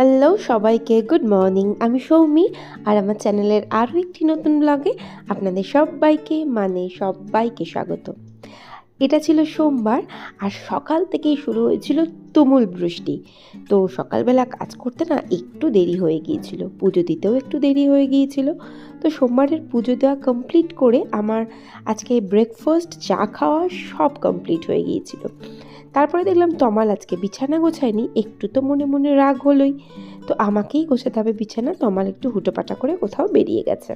Hello সবাইকে good morning আমি সৌমি আর আমার চ্যানেলের আরও একটি নতুন ব্লগে আপনাদের সবাইকে মানে সবাইকে স্বাগত। এটা ছিল সোমবার আর সকাল থেকেই শুরু হয়েছিল তুমুল বৃষ্টি। তো সকালবেলা কাজ করতে না একটু দেরি হয়ে গিয়েছিল, পুজো দিতেও একটু দেরি হয়ে গিয়েছিল। তো সোমবারের পুজো দেওয়া কমপ্লিট করে আমার আজকে ব্রেকফাস্ট চা খাওয়া সব কমপ্লিট হয়ে গিয়েছিল। তারপরে দেখলাম তমাল আজকে বিছানা গোছায়নি, একটু তো মনে মনে রাগ হলোই। তো আমাকেই গোছাতে হবে বিছানা, তমাল একটু হুটোপাটা করে কোথাও বেরিয়ে গেছে।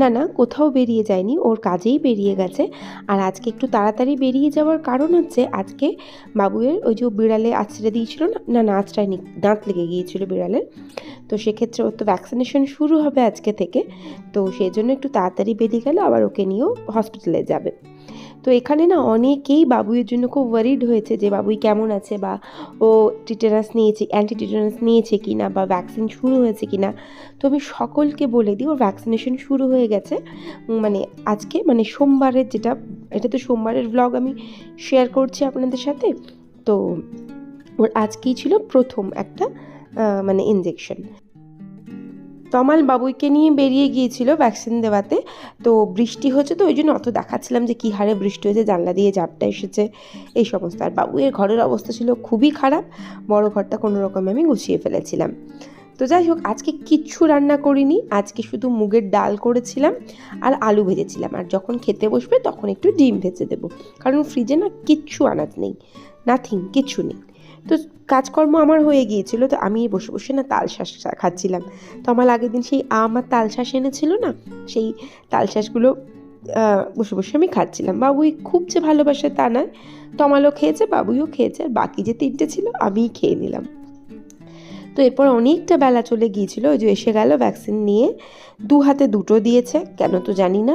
না না, কোথাও বেরিয়ে যায়নি, ওর কাজেই বেরিয়ে গেছে। আর আজকে একটু তাড়াতাড়ি বেরিয়ে যাওয়ার কারণ হচ্ছে, আজকে বাবুয়ের ওই যে বিড়ালে আছড়ে দিয়েছিল না না আছড়ায়নি, দাঁত লেগে গিয়েছিল বিড়ালের। তো সেক্ষেত্রে ওর তো ভ্যাকসিনেশন শুরু হবে আজকে থেকে। তো সেই জন্য একটু তাড়াতাড়ি বেরিয়ে গেলে, আবার ওকে নিয়েও হসপিটালে যাবে। তো এখানে না অনেকেই বাবুইয়ের জন্য খুব ওয়ারিড হয়েছে যে বাবুই কেমন আছে বা ও টিটেনাস নিয়েছে অ্যান্টি টিটেনাস নিয়েছে কি না বা ভ্যাকসিন শুরু হয়েছে কি না তো আমি সকলকে বলে দিই, ওর ভ্যাকসিনেশন শুরু হয়ে গেছে। মানে আজকে মানে সোমবারের যেটা, এটা তো সোমবারের ব্লগ আমি শেয়ার করছি আপনাদের সাথে। তো ওর আজকেই ছিল প্রথম একটা মানে ইনজেকশন তমাল বাবুইকে নিয়ে বেরিয়ে গিয়েছিল ভ্যাকসিন দেওয়াতে। তো বৃষ্টি হচ্ছে তো ওই জন্য অত দেখাচ্ছিলাম যে কী হারে বৃষ্টি হয়েছে, জানলা দিয়ে ঝাপটা এসেছে, এই সমস্ত। আর বাবুয়ের ঘরের অবস্থা ছিল খুবই খারাপ, বড় ঘরটা কোনো রকমে আমি গুছিয়ে ফেলেছিলাম। তো যাই হোক, আজকে কিচ্ছু রান্না করিনি, আজকে শুধু মুগের ডাল করেছিলাম আর আলু ভেজেছিলাম। আর যখন খেতে বসবে তখন একটু ডিম ভেজে দেবো, কারণ ফ্রিজে না কিচ্ছু আনাজ নেই নাথিং কিচ্ছু নেই। তো কাজকর্ম আমার হয়ে গিয়েছিল, তো আমি বসে বসে না তাল শাঁস খাচ্ছিলাম। তো আমার আগের দিন সেই আম আর তাল শাঁস এনেছিল না, সেই তাল শাঁসগুলো বসে বসে আমি খাচ্ছিলাম। বাবুই খুব যে ভালোবাসে তা নয়, তমালও খেয়েছে, বাবুইও খেয়েছে, আর বাকি যে তিনটে ছিল আমিই খেয়ে নিলাম। তো এরপর অনেকটা বেলা চলে গিয়েছিল, ওই যে এসে গেল ভ্যাকসিন নিয়ে, দু হাতে দুটো দিয়েছে, কেন তো জানি না,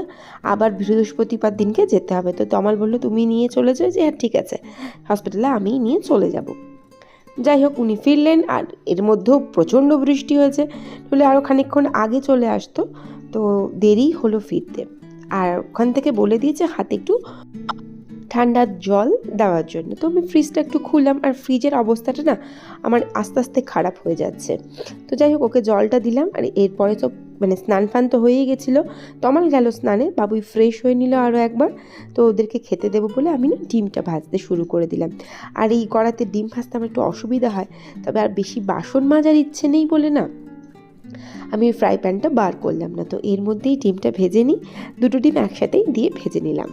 আবার বৃহস্পতিবার দিনকে যেতে হবে। তো তমাল বলল, তুমি নিয়ে চলে যাও, যে হ্যাঁ ঠিক আছে হসপিটালে আমিই নিয়ে চলে যাব। যাই হোক, উনি ফিরলেন আর এর মধ্যেও প্রচণ্ড বৃষ্টি হয়েছে। তাহলে আরও খানিকক্ষণ আগে চলে আসতো, তো দেরি হলো ফিরতে। আর ওখান থেকে বলে দিয়েছে হাতে একটু ঠান্ডা জল দেওয়ার জন্য। তো আমি ফ্রিজটা একটু খুললাম আর ফ্রিজের অবস্থাটা না আমার আস্তে আস্তে খারাপ হয়ে যাচ্ছে। তো যাই হোক, ওকে জলটা দিলাম আর এরপরে তো মানে স্নান ফান তো হয়েই গেছিল। তমাল গেল স্নানে, বাবুই ফ্রেশ হয়ে নিল আরও একবার। তো ওদেরকে খেতে দেবো বলে আমি না ডিমটা ভাজতে শুরু করে দিলাম। আর এই কড়াতে ডিম ভাজতে আমার একটু অসুবিধা হয়, তবে আর বেশি বাসন মাজার ইচ্ছে নেই বলে না। আমি ফ্রাই প্যানটা বার করলাম না, তো এর মধ্যেই ডিমটা ভেজে নিই। দুটো ডিম একসাথেই দিয়ে ভেজে নিলাম।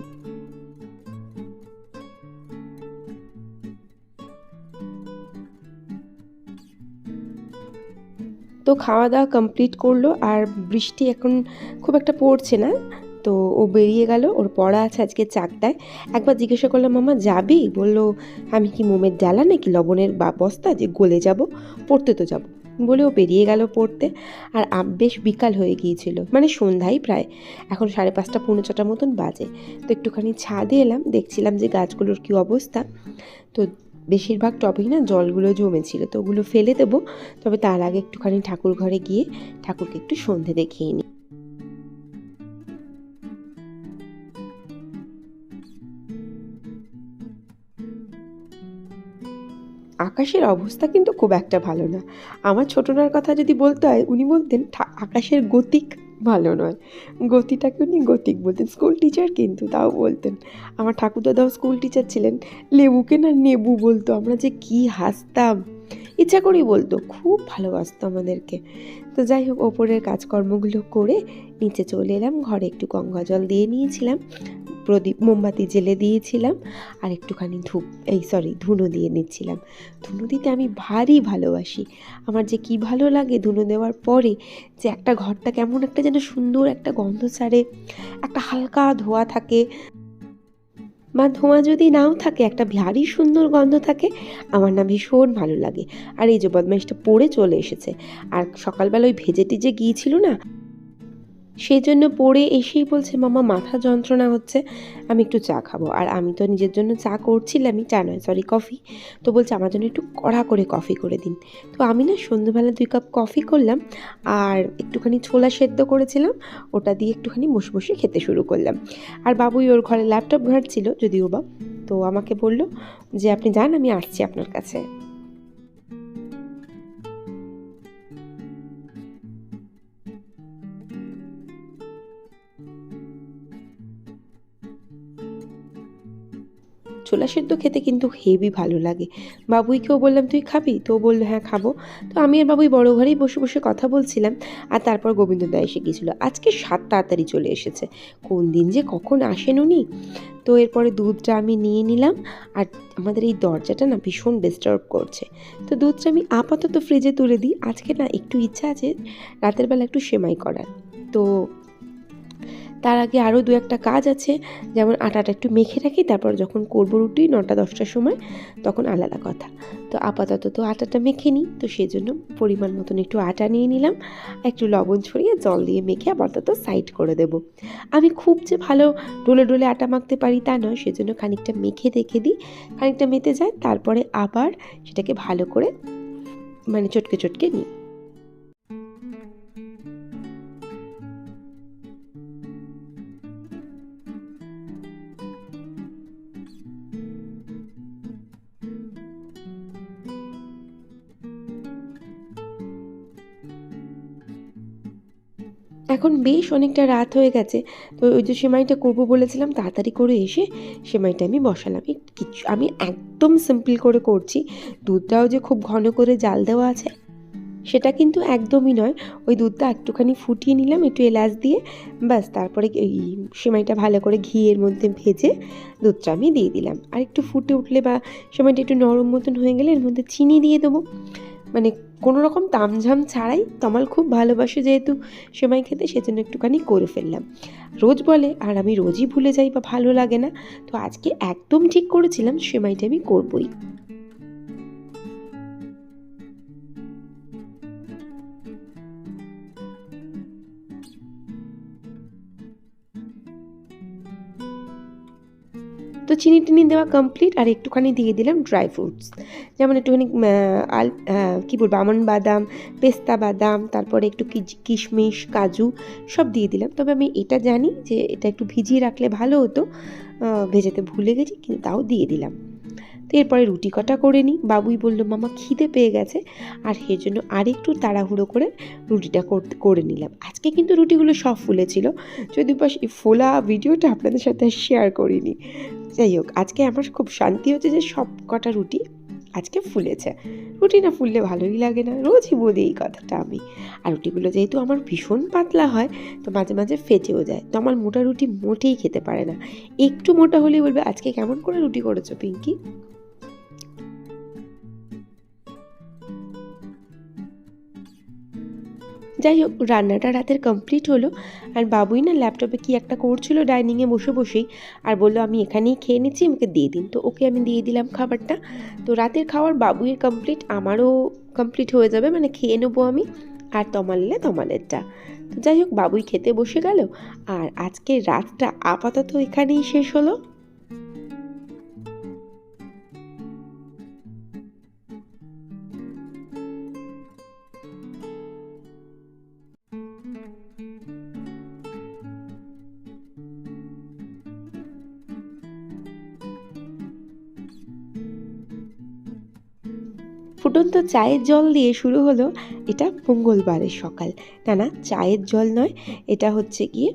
তো খাওয়া দাওয়া কমপ্লিট করল আর বৃষ্টি এখন খুব একটা পড়ছে না। তো ও বেরিয়ে গেল, ওর পড়া আছে আজকে চারটায়। একবার জিজ্ঞাসা করলাম, মামা, যাবি? বলল, আমি কি মোমের ডালা নাকি লবণের বা, বস্তা যে গলে যাব? পড়তে তো যাব। বলে ও বেরিয়ে গেল পড়তে। আর বেশ বিকাল হয়ে গিয়েছিল মানে সন্ধ্যায় প্রায়। এখন সাড়ে পাঁচটা, পৌনে ছটার মতন বাজে। তো একটুখানি ছাদে এলাম, দেখছিলাম যে গাছগুলোর কী অবস্থা। তো বেশিরভাগ টবেই না জলগুলো জমেছিল, তো ওগুলো ফেলে দেবো। তবে তার আগে একটুখানি ঠাকুর ঘরে গিয়ে ঠাকুরকে একটু সন্ধে দেখিয়ে নিই আকাশের অবস্থা কিন্তু খুব একটা ভালো না। আমার ছোটনার কথা যদি বলতে হয়, উনি বলতেন, "ঠা- আকাশের গতিক ভালো নয়। গতিটাকে উনি গতিক বলতেন। স্কুল টিচার কিন্তু তাও বলতেন। আমার ঠাকুরদাদাও স্কুল টিচার ছিলেন। লেবুকে না নেবু বলতো। আমরা যে কি হাসতাম। ইচ্ছা করেই বলতো। খুব ভালোবাসতো আমাদেরকে। তো যাই হোক, ওপরের কাজকর্মগুলো করে নিচে চলে এলাম। ঘরে একটু গঙ্গা জল দিয়ে নিয়েছিলাম। প্রদীপ মোমবাতি জেলে দিয়েছিলাম আর একটুখানি ধূপ, এই সরি ধুনো দিয়ে নিচ্ছিলাম। ধুনো দিতে আমি ভারী ভালোবাসি। আমার যে কি ভালো লাগে ধুনো দেওয়ার পরে যে একটা ঘরটা কেমন একটা যেন সুন্দর একটা গন্ধ ছাড়ে, একটা হালকা ধোয়া থাকে বা ধোঁয়া যদি নাও থাকে, একটা ভারী সুন্দর গন্ধ থাকে, আমার না ভীষণ ভালো লাগে। আর এই যে বদমাইশটা পড়ে চলে এসেছে। আর সকালবেলা ওই ভেজে টিজে গিয়েছিল না সেই জন্য পড়ে এসেই বলছে, মামা, মাথা যন্ত্রণা হচ্ছে, আমি একটু চা খাব। আর আমি তো নিজের জন্য চা করছিলামই, চা নয় সরি কফি তো বলছে, আমার জন্য একটু কড়া করে কফি করে দিন। তো আমি না সন্ধ্যেবেলা দুই কাপ কফি করলাম, আর একটুখানি ছোলা সেদ্ধ করেছিলাম, ওটা দিয়ে একটুখানি বসে বসে খেতে শুরু করলাম। আর বাবুই ওর ঘরে ল্যাপটপ ঘাটছিল, যদিও বা। তো আমাকে বলল যে, আপনি যান, আমি আসছি আপনার কাছে। ছোলা সেদ্ধ খেতে কিন্তু হেভি ভালো লাগে। বাবুইকেও বললাম, তুই খাবি? তো বলল হ্যাঁ খাব। তো আমি আর বাবুই বড় ঘরেই বসে বসে কথা বলছিলাম আর তারপর গোবিন্দদা এসে গিয়েছিল আজকে সাত তাড়াতাড়ি চলে এসেছে। কোন দিন যে কখন আসেন উনি? তো এরপরে দুধটা আমি নিয়ে নিলাম আর আমাদের এই দরজাটা না ভীষণ ডিস্টার্ব করছে। তো দুধটা আমি আপাতত ফ্রিজে তুলে দিই। আজকে না একটু ইচ্ছা আছে, রাতের বেলা একটু সেমাই করার। তো তার আগে আরও দু একটা কাজ আছে। যেমন আটাটা একটু মেখে রাখি, তারপর যখন করব রুটি নটা, দশটার সময়, তখন আলাদা কথা। তো আপাতত তো আটাটা মেখে নিই, তো সেই জন্য পরিমাণ মতন একটু আটা নিয়ে নিলাম, একটু লবণ ছড়িয়ে জল দিয়ে মেখে আপাতত সাইড করে দেব। আমি খুব যে ভালো ডোলে ডোলে আটা মাখতে পারি তা নয় সেজন্য খানিকটা মেখে দেখে দিই, খানিকটা মেতে যায়, তারপরে আবার সেটাকে ভালো করে মানে চটকে চটকে নিই। এখন বেশ অনেকটা রাত হয়ে গেছে। তো ওই যে সেমাইটা করব বলেছিলাম, তাড়াতাড়ি করে এসে সেমাইটা আমি বসালাম। কিছু, আমি একদম সিম্পল করে করছি। দুধটাও যে খুব ঘন করে জাল দেওয়া আছে, সেটা কিন্তু একদমই নয়। ওই দুধটা একটুখানি ফুটিয়ে নিলাম, একটু এলাচ দিয়ে, ব্যাস, তারপরে এই সেমাইটা ভালো করে ঘিয়ের মধ্যে ভেজে দুধটা আমি দিয়ে দিলাম। আর একটু ফুটে উঠলে বা সেমাইটা একটু নরম মতন হয়ে গেলে এর মধ্যে চিনি দিয়ে দেবো। মানে কোনো রকম তামঝাম ছাড়াই তমাল খুব ভালোবাসে যেহেতু সেমাই খেতে, সেজন্য একটুখানি করে ফেললাম। রোজ বলে, আর আমি রোজই ভুলে যাই বা ভালো লাগে না। তো আজকে একদম ঠিক করেছিলাম, সেমাইটা আমি করবই। তো চিনি টিনি দেওয়া কমপ্লিট আর একটুখানি দিয়ে দিলাম ড্রাই ফ্রুটস যেমন একটুখানি আল কী বলব আমন্ড বাদাম, পেস্তা বাদাম, তারপরে একটু কিশমিশ, কাজু, সব দিয়ে দিলাম। তবে আমি এটা জানি যে এটা একটু ভিজিয়ে রাখলে ভালো হতো। ভেজাতে ভুলে গেছি, কিন্তু তাও দিয়ে দিলাম। তো এরপরে রুটি কটা করে নিই। বাবুই বলল, মামা, খিদে পেয়ে গেছে। আর সেই জন্য আরেকটু তাড়াহুড়ো করে রুটিটা করে নিলাম। আজকে কিন্তু রুটিগুলো সব ফুলেছিল। যদি সেই ফোলা ভিডিওটা আপনাদের সাথে শেয়ার করিনি। যাই হোক, আজকে আমার খুব শান্তি হচ্ছে যে সব কটা রুটি আজকে ফুলেছে। রুটি না ফুললে ভালোই লাগে না, রোজই বলি এই কথাটা আমি। আর রুটিগুলো যেহেতু আমার ভীষণ পাতলা হয়, তো মাঝে মাঝে ফেটেও যায়। তো আমার মোটা রুটি মোটেই খেতে পারে না। একটু মোটা হলেই বলবে, আজকে কেমন করে রুটি করেছ পিঙ্কি? যাই হোক, রান্নাটা রাতের কমপ্লিট হলো আর বাবুই না ল্যাপটপে কি একটা করছিল ডাইনিংয়ে বসে বসেই আর বলল, আমি এখানেই খেয়ে নিচ্ছি, আমাকে দিয়ে দিন। তো ওকে আমি দিয়ে দিলাম খাবারটা। তো রাতের খাওয়ার বাবুইয়ের কমপ্লিট আমারও কমপ্লিট হয়ে যাবে মানে খেয়ে নেব আমি আর তমাললে তমালেরটা। তো যাই হোক, বাবুই খেতে বসে গেল আর আজকে রাতটা আপাতত এখানেই শেষ হলো। ফুটন্ত চায়ের জল দিয়ে শুরু হলো। এটা মঙ্গলবারের সকাল। না না, চায়ের জল নয়, এটা হচ্ছে গিয়ে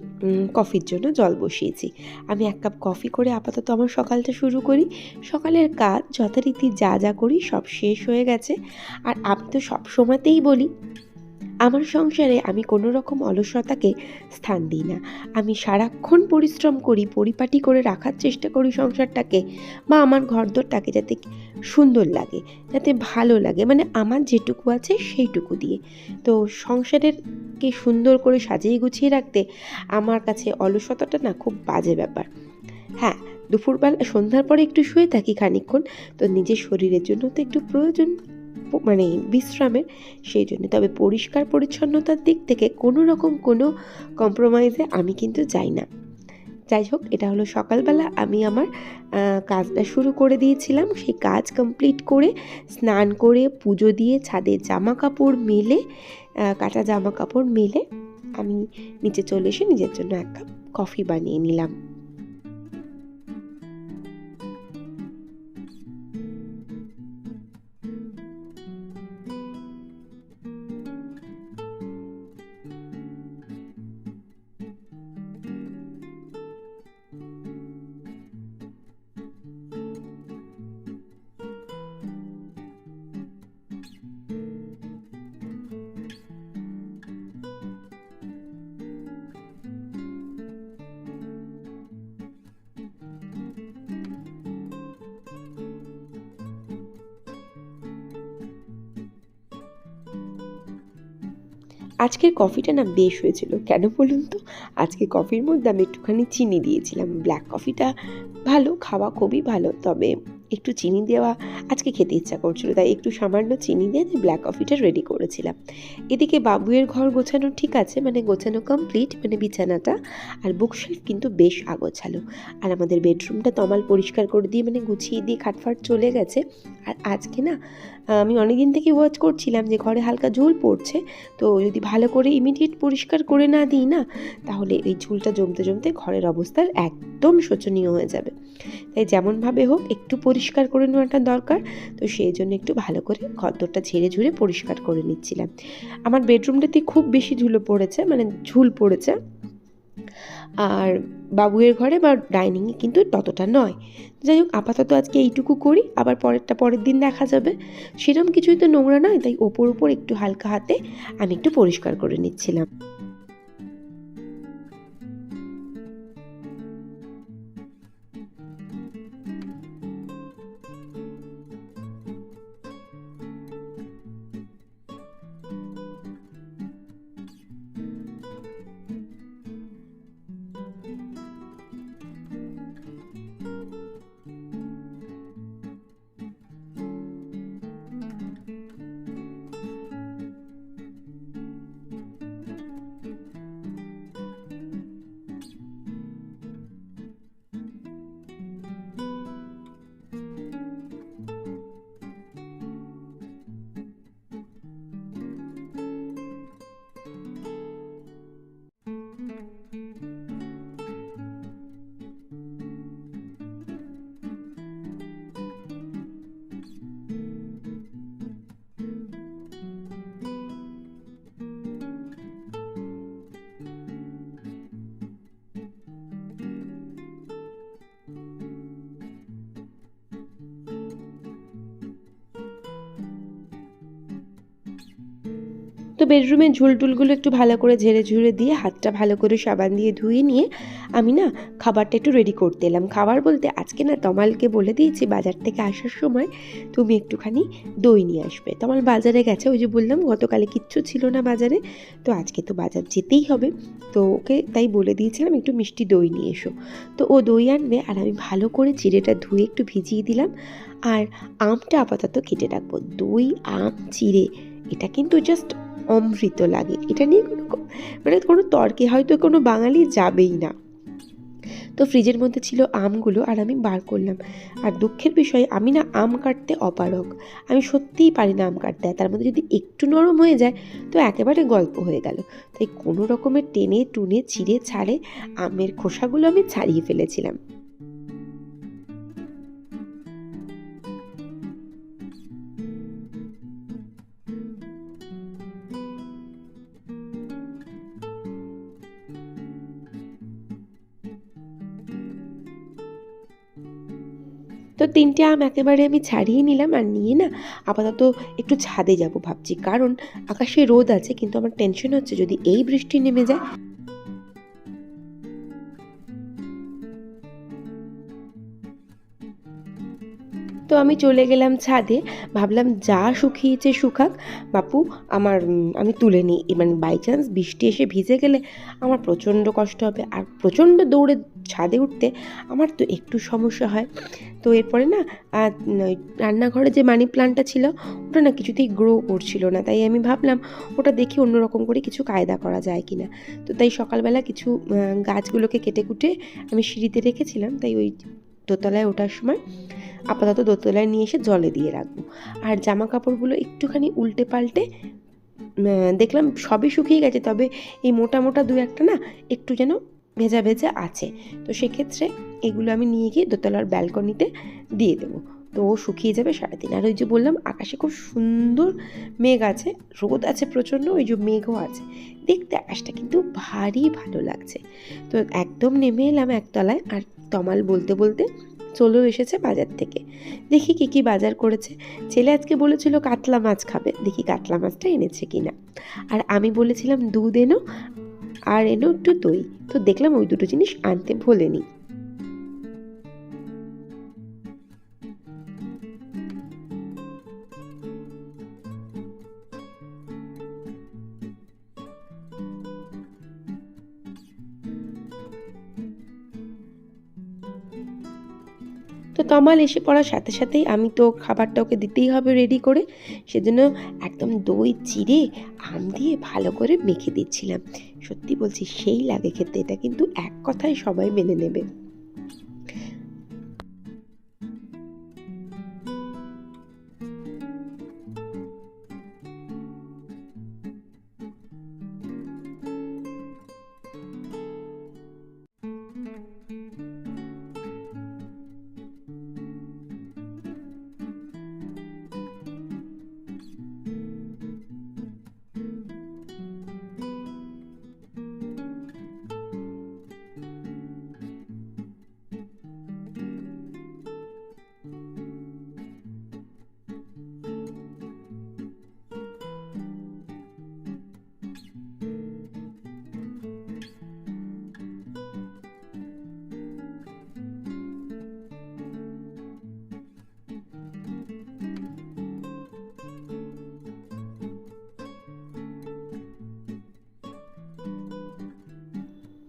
কফির জন্য জল বসিয়েছি। আমি এক কাপ কফি করে আপাতত আমার সকালটা শুরু করি। সকালের কাজ, যথারীতি যা যা করি সব শেষ হয়ে গেছে। আর আমি তো সব সময়তেই বলি আমার সংসারে আমি কোনো রকম অলসতাকে স্থান দিই না। আমি সারাক্ষণ পরিশ্রম করি, পরিপাটি করে রাখার চেষ্টা করি সংসারটাকে বা আমার ঘরদোরটাকে যাতে সুন্দর লাগে, যাতে ভালো লাগে মানে আমার যেটুকু আছে সেইটুকু দিয়ে। তো সংসারের কে সুন্দর করে সাজিয়ে গুছিয়ে রাখতে আমার কাছে অলসতাটা না খুব বাজে ব্যাপার। হ্যাঁ দুপুরবেলা সন্ধ্যার পরে একটু শুয়ে থাকি খানিকক্ষণ, তো নিজের শরীরের জন্য তো একটু প্রয়োজন। মানে বিশ্রামের সেই জন্য। তবে পরিষ্কার পরিচ্ছন্নতার দিক থেকে কোনো রকম কোনো কম্প্রোমাইজে আমি কিন্তু যাই না। যাই হোক, এটা হলো সকালবেলা আমি আমার কাজটা শুরু করে দিয়েছিলাম। সেই কাজ কমপ্লিট করে স্নান করে পুজো দিয়ে ছাদে জামা কাপড় মেলে কাটা জামা কাপড় মেলে আমি নিচে চলে এসে নিজের জন্য এক কাপ কফি বানিয়ে নিলাম। আজকের কফিটা না বেশ হয়েছিল। কেন বলুন তো? আজকে কফির মধ্যে আমি একটুখানি চিনি দিয়েছিলাম। ব্ল্যাক কফিটা ভালো, খাওয়া খুবই ভালো, তবে একটু চিনি দেওয়া আজকে খেতে ইচ্ছা করছিল, তাই একটু সামান্য চিনি দিয়ে আমি ব্ল্যাক কফিটা রেডি করেছিলাম। এদিকে বাবুয়ের ঘর গোছানো ঠিক আছে মানে গোছানো কমপ্লিট মানে বিছানাটা আর বুকশেলফ কিন্তু বেশ আগোছালো। আর আমাদের বেডরুমটা তমাল পরিষ্কার করে দিয়ে মানে গুছিয়ে দিয়ে খাটফাট চলে গেছে। আর আজকে না আমি অনেকদিন থেকে ওয়াচ করছিলাম যে ঘরে হালকা ঝোল পড়ছে, তো যদি ভালো করে ইমিডিয়েট পরিষ্কার করে না দিই না, তাহলে এই ঝুলটা জমতে জমতে ঘরের অবস্থা একদম শোচনীয় হয়ে যাবে। তাই যেমনভাবে হোক একটু পরিষ্কার করে নেওয়াটা দরকার, তো সেই জন্য একটু ভালো করে ঘরদোরটা ঝেড়ে ঝুড়ে পরিষ্কার করে নিচ্ছিলাম। আমার বেডরুমটাতে খুব বেশি ধুলো পড়েছে মানে ঝুল পড়েছে। আর বাবুয়ের ঘরে বা ডাইনিংয়ে কিন্তু ততটা নয়। যাই হোক, আপাতত আজকে এইটুকু করি, আবার পরেরটা পরের দিন দেখা যাবে। সেরকম কিছুই তো নোংরা নয়, তাই ওপর উপর একটু হালকা হাতে আমি একটু পরিষ্কার করে নিচ্ছিলাম। তো বেডরুমের ঝুলটুলগুলো একটু ভালো করে ঝেড়ে ঝুড়ে দিয়ে হাতটা ভালো করে সাবান দিয়ে ধুয়ে নিয়ে আমি না খাবারটা একটু রেডি করতে এলাম। খাবার বলতে আজকে না তমালকে বলে দিয়েছি বাজার থেকে আসার সময় তুমি একটুখানি দই নিয়ে আসবে। তমাল বাজারে গেছে, ওই যে বললাম গতকালে কিচ্ছু ছিল না বাজারে, তো আজকে তো বাজার যেতেই হবে। তো ওকে তাই বলে দিয়েছিলাম একটু মিষ্টি দই নিয়ে এসো। তো ও দই আনবে আর আমি ভালো করে চিড়েটা ধুয়ে একটু ভিজিয়ে দিলাম। আর আমটা আপাতত কেটে রাখব। দই, আম, চিড়ে এটা কিন্তু জাস্ট অমৃত লাগে। এটা নিয়ে কোনো মানে কোনো তর্কে হয়তো কোনো বাঙালি যাবেই না। তো ফ্রিজের মধ্যে ছিল আমগুলো আর আমি বার করলাম। আর দুঃখের বিষয়ে, আমি না আম কাটতে অপারগ। আমি সত্যিই পারি না আম কাটতে। তার মধ্যে যদি একটু নরম হয়ে যায়, তো একেবারে গল্প হয়ে গেল। তাই কোনো রকমের টেনে টুনে ছিঁড়ে ছাড়ে আমের খোসাগুলো আমি ছাড়িয়ে ফেলেছিলাম। তো তিনটে আম একেবারে আমি ছাড়িয়ে নিলাম আর নিয়ে না আপাতত একটু ছাদে যাব ভাবছি। কারণ আকাশে রোদ আছে, কিন্তু আমার টেনশন হচ্ছে যদি এই বৃষ্টি নেমে যায় আমি চলে গেলাম ছাদে, ভাবলাম যা শুকিয়েছে শুকাক, বাপু, আমার আমি তুলে নিই। মানে বাই চান্স বৃষ্টি এসে ভিজে গেলে আমার প্রচণ্ড কষ্ট হবে। আর প্রচণ্ড দৌড়ে ছাদে উঠতে আমার তো একটু সমস্যা হয়। তো এরপরে না রান্নাঘরে যে মানি প্লান্টটা ছিল, ওটা না কিছুতেই গ্রো করছিল না। তাই আমি ভাবলাম, ওটা দেখি অন্যরকম করে কিছু কায়দা করা যায় কি না তো তাই সকালবেলা কিছু গাছগুলোকে কেটে কুটে আমি সিঁড়িতে রেখেছিলাম। তাই ওই দোতলায় ওঠার সময় আপাতত দোতলায় নিয়ে এসে জলে দিয়ে রাখব। আর জামা কাপড়গুলো একটুখানি উল্টে পাল্টে দেখলাম সবই শুকিয়ে গেছে, তবে এই মোটা মোটা দু একটা না একটু যেন ভেজা ভেজা আছে। তো সেক্ষেত্রে এগুলো আমি নিয়ে গিয়ে দোতলার ব্যালকনিতে দিয়ে দেবো। তো ও শুকিয়ে যাবে সারাদিন। আর ওই যে বললাম, আকাশে খুব সুন্দর মেঘ আছে, রোদ আছে প্রচণ্ড, ওই যে মেঘও আছে। দেখতে আকাশটা কিন্তু ভারী ভালো লাগছে। তো একদম নেমে এলাম একতলায়, আর তমাল বলতে বলতে চলেও এসেছে বাজার থেকে। দেখি কি কি বাজার করেছে। ছেলে আজকে বলেছিল কাতলা মাছ খাবে। দেখি কাতলা মাছটা এনেছে কিনা। আর আমি বলেছিলাম দুধ এনো, আর এনো একটু দই। তো দেখলাম ওই দুটো জিনিস আনতে ভোলেনি। তো তমাল এসে পড়ার সাথে সাথেই আমি তো খাবারটা ওকে দিতেই হবে রেডি করে। সেজন্য একদম দই, চিড়ে, আম দিয়ে ভালো করে মেখে দিচ্ছিলাম। সত্যি বলছি, সেই লাগে খেতে। এটা কিন্তু এক কথায় সবাই মেনে নেবে।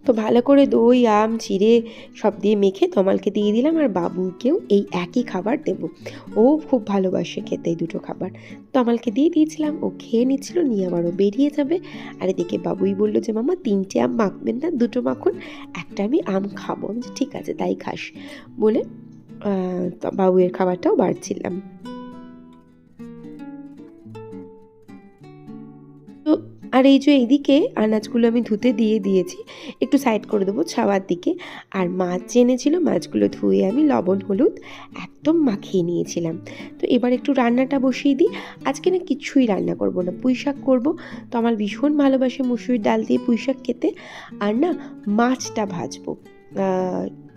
তো ভালো করে দই, আম, চিড়ে সব দিয়ে মেখে তমালকে দিয়ে দিলাম আর বাবুকেও এই একই খাবার দেব। ও খুব ভালোবাসে খেতে এই দুটো খাবার। তমালকে দিয়ে দিয়েছিলাম, ও খেয়ে নিচ্ছিল, নিয়ে আবারও বেরিয়ে যাবে। আর এদিকে বাবুই বলল যে, মামা, তিনটে আম মাখবেন না, দুটো মাখুন, একটা আমি আম খাব। আমি ঠিক আছে, তাই খাস। বলে বাবুয়ের খাবারটাও বাড়ছিলাম আর এই যে এইদিকে আনাজগুলো আমি ধুতে দিয়ে দিয়েছি, একটু সাইড করে দেবো ছাওয়ার দিকে। আর মাছ এনেছিল মাছগুলো ধুয়ে আমি লবণ, হলুদ একদম মাখিয়ে নিয়েছিলাম। তো এবার একটু রান্নাটা বসিয়ে দিই। আজকে না কিছুই রান্না করব না, পুঁই শাক করব। তো আমার ভীষণ ভালোবাসে মুসুরির ডাল দিয়ে পুঁই শাক খেতে। আর না মাছটা ভাজবো।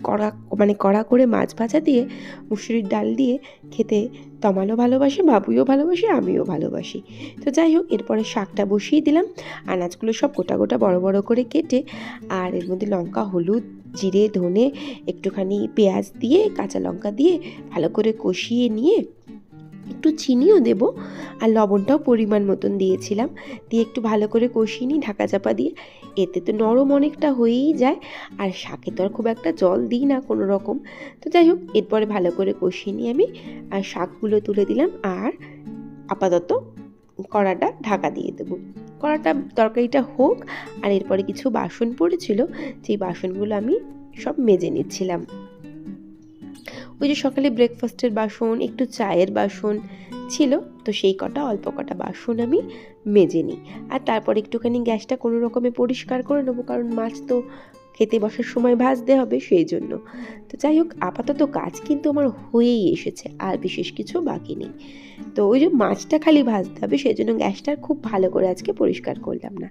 কড়া মানে কড়া করে মাছ ভাজা দিয়ে মুসুরির ডাল দিয়ে খেতে তমালও ভালোবাসে, বাবুইও ভালোবাসে, আমিও ভালোবাসি। তো যাই হোক, এরপরে শাকটা বসিয়ে দিলাম। আনাজগুলো সব গোটা গোটা বড় বড় করে কেটে আর এর মধ্যে লঙ্কা, হলুদ, জিরে, ধনে, একটুখানি পেঁয়াজ দিয়ে, কাঁচা লঙ্কা দিয়ে ভালো করে কষিয়ে নিয়ে একটু চিনিও দেব আর লবণটাও পরিমাণ মতন দিয়েছিলাম। দিয়ে একটু ভালো করে কষিয়ে নিই ঢাকা চাপা দিয়ে। এতে তো নরম অনেকটা হয়েই যায় আর শাকে তো আর খুব একটা জল দিই না কোনো রকম। তো যাই হোক, এরপরে ভালো করে কষিয়ে নিয়ে আমি আর শাকগুলো তুলে দিলাম আর আপাতত কড়াটা ঢাকা দিয়ে দেবো। কড়াটা তরকারিটা হোক আর এরপরে কিছু বাসন পড়েছিল, সেই বাসনগুলো আমি সব মেজে নিচ্ছিলাম। ওই যে সকালে ব্রেকফাস্টের বাসন, একটু চায়ের বাসন ছিল, তো সেই কটা, অল্প কটা বাসন আমি মেজে নিই। আর তারপর একটুখানি গ্যাসটা কোনো রকমে পরিষ্কার করে নেব, কারণ মাছ তো খেতে বসার সময় ভাজতে হবে সেই জন্য। তো যাই হোক, আপাতত কাজ কিন্তু আমার হয়েই এসেছে, আর বিশেষ কিছু বাকি নেই। তো ওই যে মাছটা খালি ভাজতে হবে, সেই জন্য গ্যাসটা খুব ভালো করে আজকে পরিষ্কার করলাম না।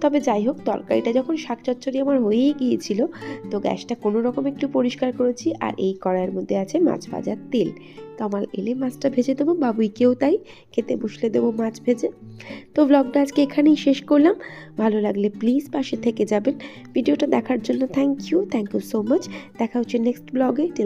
তবে যাই হোক, তরকারিটা যখন শাক চচ্চড়ি আমার হয়েই গিয়েছিল, তো গ্যাসটা কোনো রকম একটু পরিষ্কার করেছি, আর এই কড়াইয়ের মধ্যে আছে মাছ ভাজার তেল। তো আমার এলে মাছটা ভেজে দেবো, বাবুইকেও তাই, খেতে বসলে দেবো মাছ ভেজে। তো ব্লগটা আজকে এখানেই শেষ করলাম। ভালো লাগলে প্লিজ পাশে থেকে যাবেন। ভিডিওটা দেখার জন্য thank you thank you so much দেখা হচ্ছে নেক্সট ব্লগে টিল